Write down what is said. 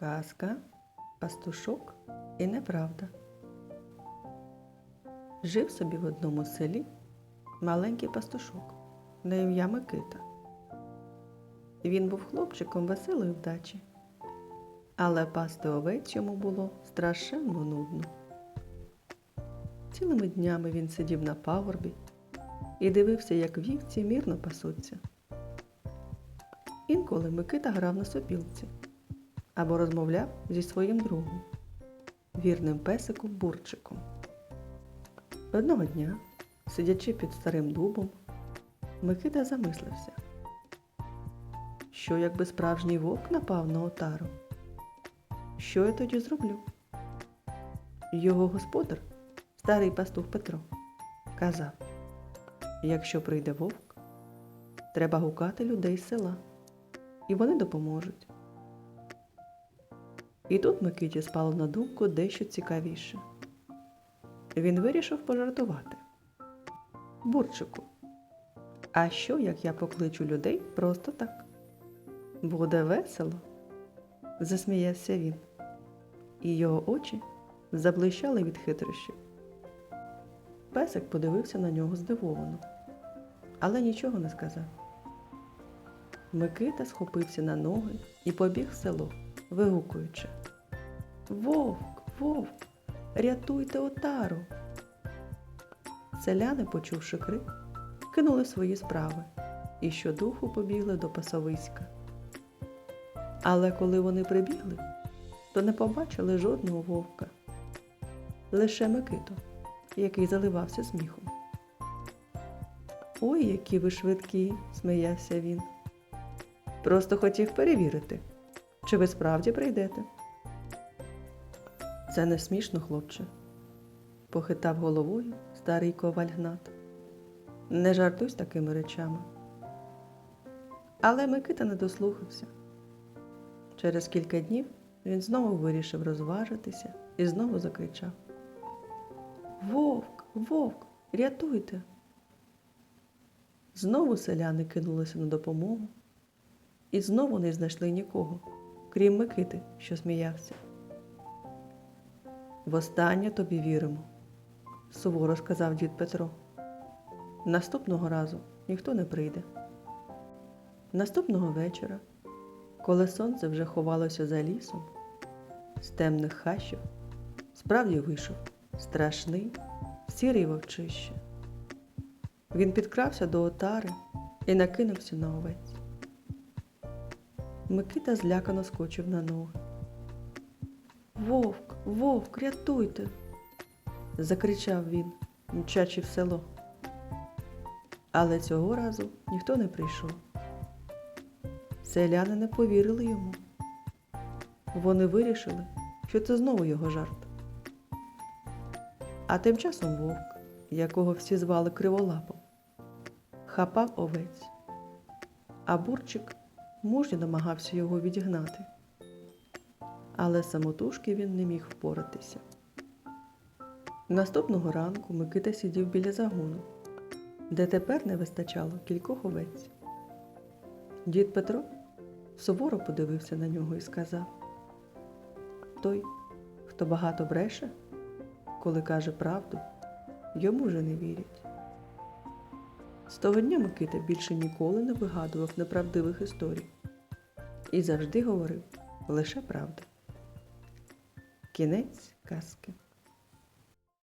Казка, пастушок і неправда. Жив собі в одному селі маленький пастушок на ім'я Микита. Він був хлопчиком веселої вдачі, але пасти овець йому було страшенно нудно. Цілими днями він сидів на пагорбі і дивився, як вівці мірно пасуться. Інколи Микита грав на сопілці або розмовляв зі своїм другом, вірним песиком Бурчиком. Одного дня, сидячи під старим дубом, Микита замислився, що якби справжній вовк напав на отару? Що я тоді зроблю? Його господар, старий пастух Петро, казав, якщо прийде вовк, треба гукати людей з села, і вони допоможуть. І тут Микиті спало на думку дещо цікавіше. Він вирішив пожартувати. Бурчику, а що, як я покличу людей просто так? Буде весело, засміявся він, і його очі заблищали від хитрощів. Песик подивився на нього здивовано, але нічого не сказав. Микита схопився на ноги і побіг в село, вигукуючи Вовк, вовк, рятуйте отару. Селяни, почувши крик, кинули свої справи і щодуху побігли до пасовиська. Але коли вони прибігли, то не побачили жодного вовка, лише Микиту, який заливався сміхом. Ой, які ви швидкі, сміявся він. Просто хотів перевірити, чи ви справді прийдете. Це не смішно, хлопче, похитав головою старий коваль Гнат. Не жартуй з такими речами. Але Микита не дослухався. Через кілька днів він знову вирішив розважитися і знову закричав: Вовк, вовк, рятуйте! Знову селяни кинулися на допомогу і знову не знайшли нікого, крім Микити, що сміявся. Востаннє тобі віримо, суворо сказав дід Петро. Наступного разу ніхто не прийде. Наступного вечора, коли сонце вже ховалося за лісом, з темних хащів справді вийшов страшний сірий вовчище. Він підкрався до отари і накинувся на овець. Микита злякано скочив на ноги. Вовк, вовк, рятуйте. закричав він, мчачи в село. Але цього разу ніхто не прийшов. Селяни не повірили йому. Вони вирішили, що це знову його жарт. А тим часом вовк, якого всі звали Криволапом, хапав овець, а бурчик мужньо намагався його відігнати. Але самотужки він не міг впоратися. Наступного ранку Микита сидів біля загону, де тепер не вистачало кількох овець. Дід Петро суворо подивився на нього і сказав: Той, хто багато бреше, коли каже правду, йому вже не вірять. З того дня Микита більше ніколи не вигадував неправдивих історій і завжди говорив лише правду. Кінець казки.